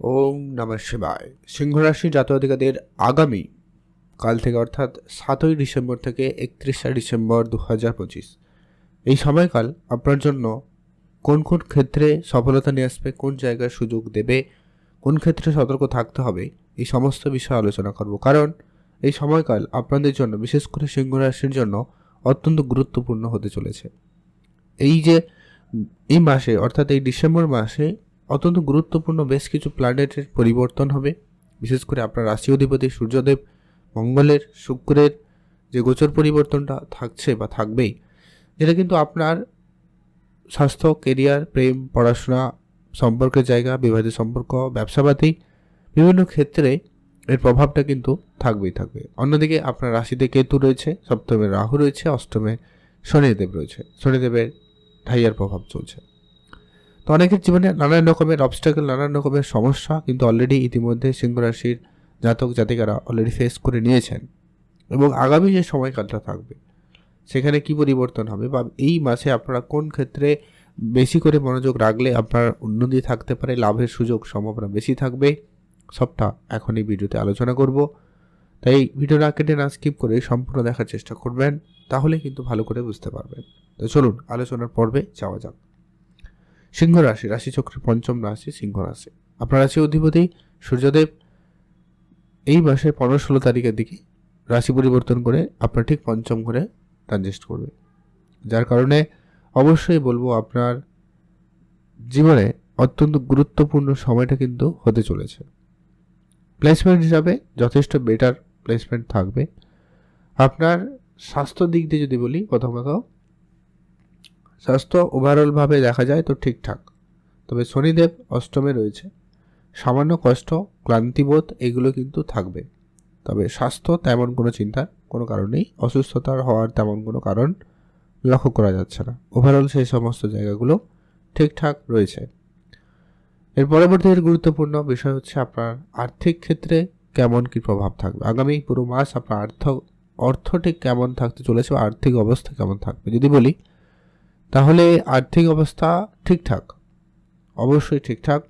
ওম নমঃ শিবায়। সিংহরাশি জাতকাদের আগামী কাল থেকে অর্থাৎ সাতই ডিসেম্বর থেকে একত্রিশে ডিসেম্বর দু হাজার পঁচিশ। এই সময়কাল আপনার জন্য কোন কোন ক্ষেত্রে সফলতা নিয়ে আসবে, কোন জায়গায় সুযোগ দেবে, কোন ক্ষেত্রে সতর্ক থাকতে হবে, এই সমস্ত বিষয়ে আলোচনা করব। কারণ এই সময়কাল আপনাদের জন্য, বিশেষ করে সিংহ রাশির জন্য, অত্যন্ত গুরুত্বপূর্ণ হতে চলেছে। এই যে এই মাসে, অর্থাৎ এই ডিসেম্বর মাসে অত্যন্ত গুরুত্বপূর্ণ বেশ কিছু প্ল্যানেটের পরিবর্তন হবে। বিশেষ করে আপনার রাশি অধিপতি সূর্যদেব, মঙ্গলের, শুক্রের যে গোচর পরিবর্তনটা থাকছে বা থাকবেই যেটা কিন্তু আপনার স্বাস্থ্য, কেরিয়ার, প্রেম, পড়াশোনা সম্পর্কের জায়গা, বিবাহিত সম্পর্ক, ব্যবসাপাতি, বিভিন্ন ক্ষেত্রে এর প্রভাবটা কিন্তু থাকবেই থাকবে। অন্যদিকে আপনার রাশিতে কেতু রয়েছে, সপ্তমে রাহু রয়েছে, অষ্টমে শনিদেব রয়েছে। শনিদেবের ঢাইয়ার প্রভাব চলছে। অনেকের জীবনে নানান রকমের অবস্টাকেল নানান রকমের সমস্যা কিন্তু অলরেডি ইতিমধ্যে সিংহ রাশির জাতক জাতিকারা অলরেডি ফেস করে নিয়েছেন। এবং আগামী যে সময়কালটা থাকবে, সেখানে কি পরিবর্তন হবে বা এই মাসে আপনারা কোন ক্ষেত্রে বেশি করে মনোযোগ রাখলে আপনার উন্নতি থাকতে পারে, লাভের সুযোগ সম্ভাবনা বেশি থাকবে, সবটা এখন এই ভিডিওতে আলোচনা করব। তাই ভিডিও না কেটে না স্কিপ করে সম্পূর্ণ দেখার চেষ্টা করবেন, তাহলে কিন্তু ভালো করে বুঝতে পারবেন। তো চলুন, আলোচনার পর্বে যাওয়া যাক। সিংহ রাশি রাশি চক্রের পঞ্চম রাশি, সিংহ রাশি। আপনার রাশি অধিপতি সূর্যদেব। এই মাসের পনেরো ষোলো তারিখের দিকে রাশি পরিবর্তন করে আপনার ঠিক পঞ্চম ঘরে ট্রানজিস্ট করবে। যার কারণে অবশ্যই বলব আপনার জীবনে অত্যন্ত গুরুত্বপূর্ণ সময়টা কিন্তু হতে চলেছে। প্লেসমেন্ট হিসাবে যথেষ্ট বেটার প্লেসমেন্ট থাকবে। আপনার স্বাস্থ্য দিক দিয়ে যদি বলি প্রথমত স্বাস্থ্য ওভারঅলভাবে দেখা যায় তো ঠিকঠাক। তবে শনিদেব অষ্টমে রয়েছে। সামান্য কষ্ট, ক্লান্তিবোধ এগুলো কিন্তু থাকবে। তবে স্বাস্থ্য তেমন কোনো চিন্তার কোনো কারণ নেই, অসুস্থতার হওয়ার তেমন কোনো কারণ লক্ষ্য করা যাচ্ছে না। ওভারঅল সেই সমস্ত জায়গাগুলো ঠিকঠাক রয়েছে। এর পরবর্তী গুরুত্বপূর্ণ বিষয় হচ্ছে আপনার আর্থিক ক্ষেত্রে কেমন কি প্রভাব থাকবে? আগামী পুরো মাস আপনার আর্থ, অর্থ ঠিক কেমন থাকতে চলেছে আর্থিক অবস্থা কেমন থাকবে? যদি বলি তাহলে আর্থিক অবস্থা ঠিকঠাক। অবশ্যই ঠিকঠাক।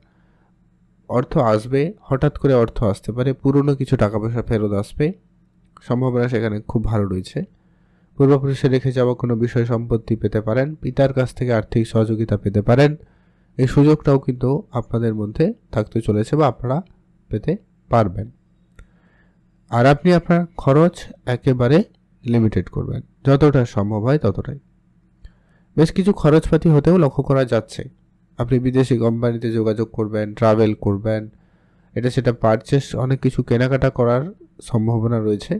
অর্থ আসবে, হঠাৎ করে অর্থ আসতে পারে, পুরনো কিছু টাকা পয়সা ফেরত আসবে। সম্ভাবনা সেখানে খুব ভালো রয়েছে। পূর্বপুরুষে রেখে যাওয়া কোনো বিষয় সম্পত্তি পেতে পারেন, পিতার কাছ থেকে আর্থিক সহযোগিতা পেতে পারেন। এই সুযোগটাও কিন্তু আপনাদের মধ্যে থাকতে চলেছে বা আপনারা পেতে পারবেন। আর আপনি আপনার খরচ একেবারে লিমিটেড করবেন। যতটা সম্ভব হয় ততটাই। বেশ কিছু খরচপাতি হতেও লক্ষ্য করা যাচ্ছে। আপনি বিদেশি কোম্পানিতে যোগাযোগ করবেন ট্রাভেল করবেন, এটা সেটা পারচেস অনেক কিছু কেনাকাটা করার সম্ভাবনা রয়েছে।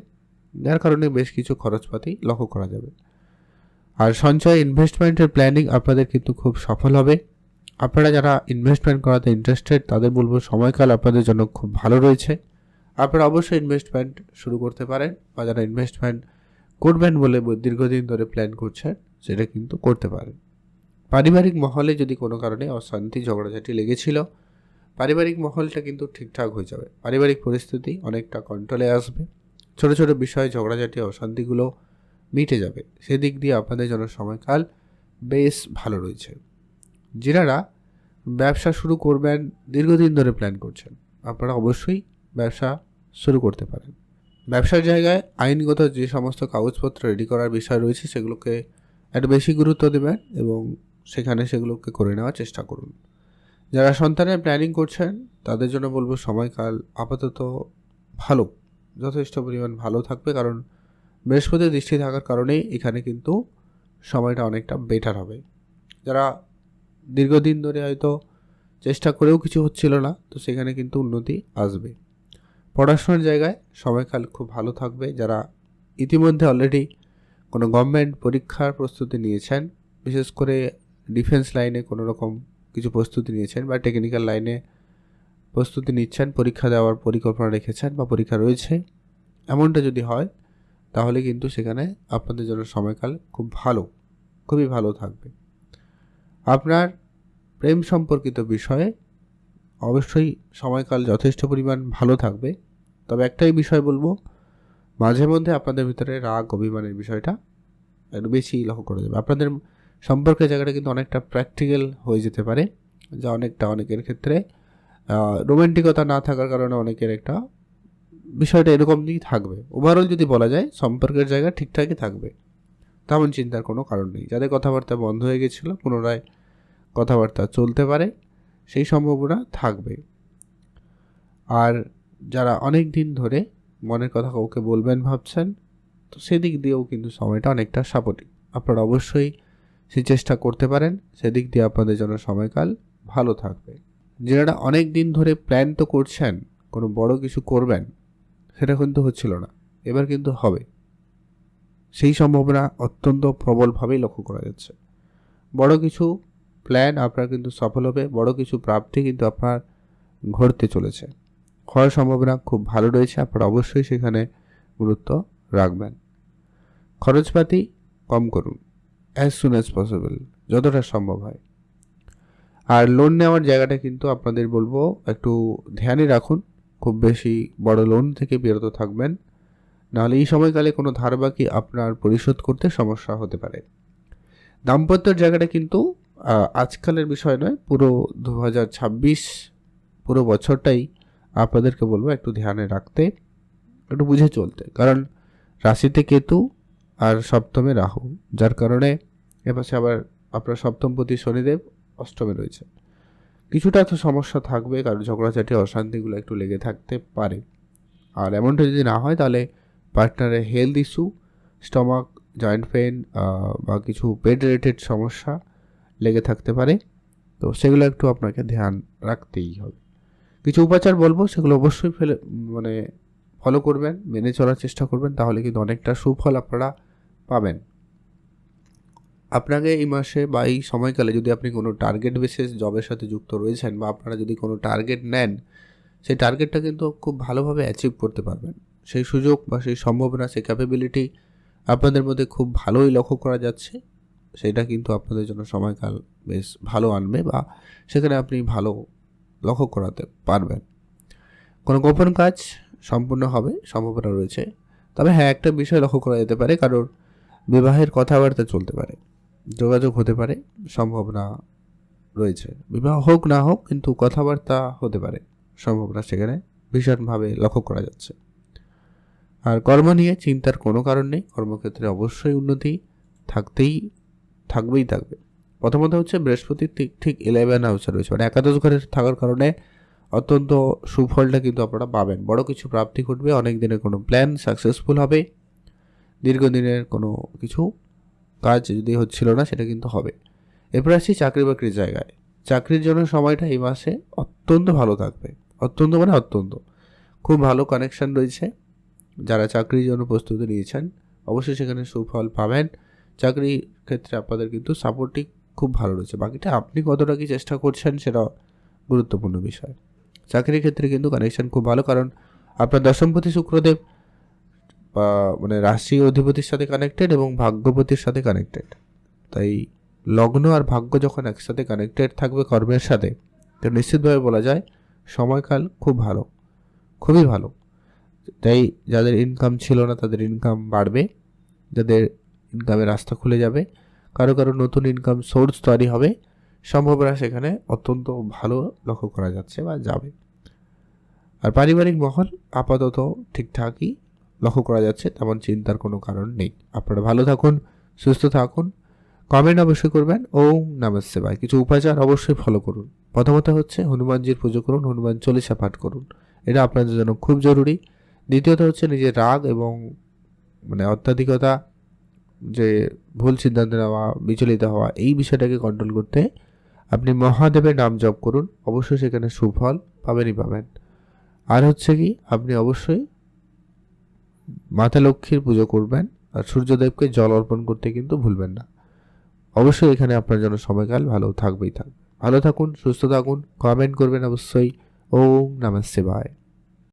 যার কারণে বেশ কিছু খরচপাতি লক্ষ্য করা যাবে। আর সঞ্চয় ইনভেস্টমেন্টের প্ল্যানিং আপনাদের কিন্তু খুব সফল হবে। আপনারা যারা ইনভেস্টমেন্ট করাতে ইন্টারেস্টেড তাদের বলব সময়কাল আপনাদের জন্য খুব ভালো রয়েছে। আপনারা অবশ্যই ইনভেস্টমেন্ট শুরু করতে পারেন বা যারা ইনভেস্টমেন্ট করবেন বলে দীর্ঘদিন ধরে প্ল্যান করছেন সেটা কিন্তু করতে পারেন পারিবারিক মহলে যদি কোনো কারণে অশান্তি, ঝগড়াঝাটি লেগেছিল, পারিবারিক মহলটা কিন্তু ঠিকঠাক হয়ে যাবে। পারিবারিক পরিস্থিতি অনেকটা কন্ট্রোলে আসবে। ছোট ছোট বিষয়ে ঝগড়াঝাটি, অশান্তিগুলো মিটে যাবে। সেদিক দিয়ে আপনাদের জন্য সময়কাল বেশ ভালো রয়েছে। যারা ব্যবসা শুরু করবেন, দীর্ঘদিন ধরে প্ল্যান করছেন, আপনারা অবশ্যই ব্যবসা শুরু করতে পারেন। ব্যবসার জায়গায় আইনগত যে সমস্ত কাগজপত্র রেডি করার বিষয় রয়েছে, সেগুলোকে একটু বেশি গুরুত্ব দেবেন এবং সেখানে সেগুলোকে করে নেওয়ার চেষ্টা করুন। যারা সন্তানের প্ল্যানিং করছেন, তাদের জন্য বলব সময়কাল আপাতত ভালো। যথেষ্ট পরিমাণ ভালো থাকবে কারণ বৃহস্পতির দৃষ্টি থাকার কারণেই এখানে কিন্তু সময়টা অনেকটা বেটার হবে। যারা দীর্ঘদিন ধরে হয়তো চেষ্টা করেও কিছু হচ্ছিল না, তো সেখানে কিন্তু উন্নতি আসবে। পড়াশোনার জায়গায় সময়কাল খুব ভালো থাকবে। যারা ইতিমধ্যে অলরেডি কোনো গভর্নমেন্ট পরীক্ষার প্রস্তুতি নিয়েছেন, বিশেষ করে ডিফেন্স লাইনে কোনো রকম কিছু প্রস্তুতি নিয়েছেন বা টেকনিক্যাল লাইনে প্রস্তুতি নিচ্ছেন, পরীক্ষা দেওয়ার পরিকল্পনা রেখেছেন বা পরীক্ষা রয়েছে, এমনটা যদি হয়, তাহলে কিন্তু সেখানে আপনাদের জন্য সময়কাল খুব ভালো, খুবই ভালো থাকবে। আপনার প্রেম সম্পর্কিত বিষয়ে অবশ্যই সময়কাল যথেষ্ট পরিমাণ ভালো থাকবে, তবে একটাই বিষয় বলব মাঝে মধ্যে আপনাদের ভিতরে রাগ, অভিমানের বিষয়টা একটু বেশি লক্ষ্য করা যাবে। আপনাদের সম্পর্কের জায়গাটা কিন্তু অনেকটা প্র্যাকটিক্যাল হয়ে যেতে পারে, যা অনেকটা অনেকের ক্ষেত্রে রোমান্টিকতা না থাকার কারণে অনেকের একটা বিষয়টা এরকম দিয়েই থাকবে। ওভারঅল যদি বলা যায়, সম্পর্কের জায়গা ঠিকঠাকই থাকবে। তেমন চিন্তার কোনো কারণ নেই। যাদের কথাবার্তা বন্ধ হয়ে গেছিল, পুনরায় কথাবার্তা চলতে পারে, সেই সম্ভাবনা থাকবে। আর যারা অনেক দিন ধরে মনের কথা কাউকে বলবেন ভাবছেন, তো সেদিক দিয়েও কিন্তু সময়টা অনেকটা সাপোর্টিভ। আপনারা অবশ্যই সেই চেষ্টা করতে পারেন, সেদিক দিয়ে আপনাদের জন্য সময়কাল ভালো থাকবে। যারা অনেক দিন ধরে প্ল্যান তো করছেন, কোনো বড় কিছু করবেন, সেটা কিন্তু হচ্ছিল না। এবার কিন্তু হবে। সেই সম্ভাবনা অত্যন্ত প্রবলভাবেই লক্ষ্য করা যাচ্ছে। বড় কিছু প্ল্যান আপনার কিন্তু সফল হবে, বড় কিছু প্রাপ্তি কিন্তু আপনার ঘটতে চলেছে। হওয়ার সম্ভাবনা খুব ভালো রয়েছে, আপনারা অবশ্যই সেখানে গুরুত্ব রাখবেন। খরচপাতি কম করুন অ্যাজ সুন অ্যাজ পসিবল যতটা সম্ভব হয়। আর লোন নেওয়ার জায়গাটা কিন্তু আপনাদের বলব, একটু ধ্যানে রাখুন, খুব বেশি বড় লোন থেকে বিরত থাকবেন। নাহলে এই সময়কালে কোনো ধার বাকি আপনার পরিশোধ করতে সমস্যা হতে পারে। দাম্পত্যের জায়গাটা কিন্তু আজকালের বিষয় নয়, পুরো দু হাজার ছাব্বিশ, পুরো বছরটাই আপনাদেরকে বলব একটু ধ্যানে রাখতে, একটু বুঝে চলতে। কারণ রাশিতে কেতু আর সপ্তমে রাহু, যার কারণে এপাশে আবার আপনার সপ্তমপতি শনিদেব অষ্টমে রয়েছে। কিছুটা তো সমস্যা থাকবে, কারণ ঝগড়াঝাটি, অশান্তিগুলো একটু লেগে থাকতে পারে। আর এমনটা যদি না হয়, তাহলে পার্টনারের health issue stomach joint pain বা কিছু পেট রিলেটেড সমস্যা লেগে থাকতে পারে। তো সেগুলো একটু আপনাকে ধ্যান রাখতেই হবে। কিছু উপাচার বলব, সেগুলো অবশ্যই ফেলে মানে ফলো করবেন, মেনে চলার চেষ্টা করবেন, তাহলে কিন্তু অনেকটা সুফল আপনারা পাবেন। আপনাকে এই মাসে বা এই সময়কালে যদি আপনি কোনো টার্গেট বেসিস জবের সাথে যুক্ত রয়েছেন বা আপনারা যদি কোনো টার্গেট নেন, সেই টার্গেটটা কিন্তু খুব ভালোভাবে অ্যাচিভ করতে পারবেন। সেই সুযোগ বা সেই সম্ভাবনা, সেই ক্যাপাবিলিটি আপনাদের মধ্যে খুব ভালোই লক্ষ্য করা যাচ্ছে, সেটা কিন্তু আপনাদের জন্য সময়কাল বেশ ভালো আনবে বা সেখানে আপনি ভালো লক্ষ্য করাতে পারবেন। কোনো গোপন কাজ সম্পূর্ণ হবে, সম্ভাবনা রয়েছে। তবে হ্যাঁ একটা বিষয় লক্ষ্য করা যেতে পারে কারোর বিবাহের কথাবার্তা চলতে পারে, যোগাযোগ হতে পারে, সম্ভাবনা রয়েছে। বিবাহ হোক না হোক, কিন্তু কথাবার্তা হতে পারে, সম্ভাবনা সেখানে ভীষণভাবে লক্ষ্য করা যাচ্ছে। আর কর্ম নিয়ে চিন্তার কোনো কারণ নেই, কর্মক্ষেত্রে অবশ্যই উন্নতি থাকতেই, থাকবেই থাকবে। প্রথমত হচ্ছে বৃহস্পতি ঠিক ঠিক ইলেভেন হাউসে রয়েছে। মানে একাদশ ঘরে থাকার কারণে অত্যন্ত সুফলটা কিন্তু আপনারা পাবেন। বড় কিছু প্রাপ্তি ঘটবে, অনেক দিনের কোনো প্ল্যান সাকসেসফুল হবে, দীর্ঘদিনের কোনো কিছু কাজ যদি হচ্ছিল না, সেটা কিন্তু হবে। এরপর আসছি চাকরি বাকরির জায়গায়। চাকরির জন্য সময়টা এই মাসে অত্যন্ত ভালো থাকবে। অত্যন্ত মানে অত্যন্ত। খুব ভালো কানেকশন রয়েছে। যারা চাকরির জন্য প্রস্তুতি নিয়েছেন, অবশ্যই সেখানে সুফল পাবেন। চাকরির ক্ষেত্রে আপনাদের কিন্তু সাপোর্টিং খুব ভালো রয়েছে। বাকিটা আপনি কতটা কি চেষ্টা করছেন সেটা গুরুত্বপূর্ণ বিষয়। চাকরির ক্ষেত্রে কিন্তু কানেকশন খুব ভালো কারণ আপনার দশমপতি শুক্রদেব বা মানে রাশি অধিপতির সাথে কানেক্টেড এবং ভাগ্যপতির সাথে কানেক্টেড তাই লগ্ন আর ভাগ্য যখন একসাথে কানেক্টেড থাকবে কর্মের সাথে, তো নিশ্চিতভাবে বলা যায় সময়কাল খুব ভালো, খুবই ভালো। তাই যাদের ইনকাম ছিল না তাদের ইনকাম বাড়বে, যাদের ইনকামের রাস্তা খুলে যাবে কারও কারও নতুন ইনকাম সোর্স তৈরি হবে। সম্ভাবনা সেখানে অত্যন্ত ভালো লক্ষ্য করা যাচ্ছে বা যাবে। আর পারিবারিক মহল আপাতত ঠিকঠাকই লক্ষ্য করা যাচ্ছে, তেমন চিন্তার কোনো কারণ নেই। আপনারা ভালো থাকুন, সুস্থ থাকুন কমেন্ট অবশ্যই করবেন। ওম নমস্তে ভাই, কিছু উপাচার অবশ্যই ফলো করুন। প্রথমত হচ্ছে হনুমানজির পুজো করুন, হনুমান চল্লিশা পাঠ করুন। এটা আপনাদের জন্য খুব জরুরি। দ্বিতীয়ত হচ্ছে নিজের রাগ এবং মানে অত্যাধিকতা যে ভুল সিদ্ধান্ত নেওয়া, বিচলিত হওয়া, এই বিষয়টাকে কন্ট্রোল করতে আপনি মহাদেবের নাম জপ করুন। অবশ্যই সেখানে সুফল পাবেনই পাবেন। আর হচ্ছে কি, আপনি অবশ্যই মাতা লক্ষ্মীর পুজো করবেন আর সূর্যদেবকে জল অর্পণ করতে কিন্তু ভুলবেন না। অবশ্যই এখানে আপনার জন্য সময়কাল ভালো থাকবেই থাকবে ভালো থাকুন, সুস্থ থাকুন কমেন্ট করবেন অবশ্যই। ওম নমঃ শিবায়।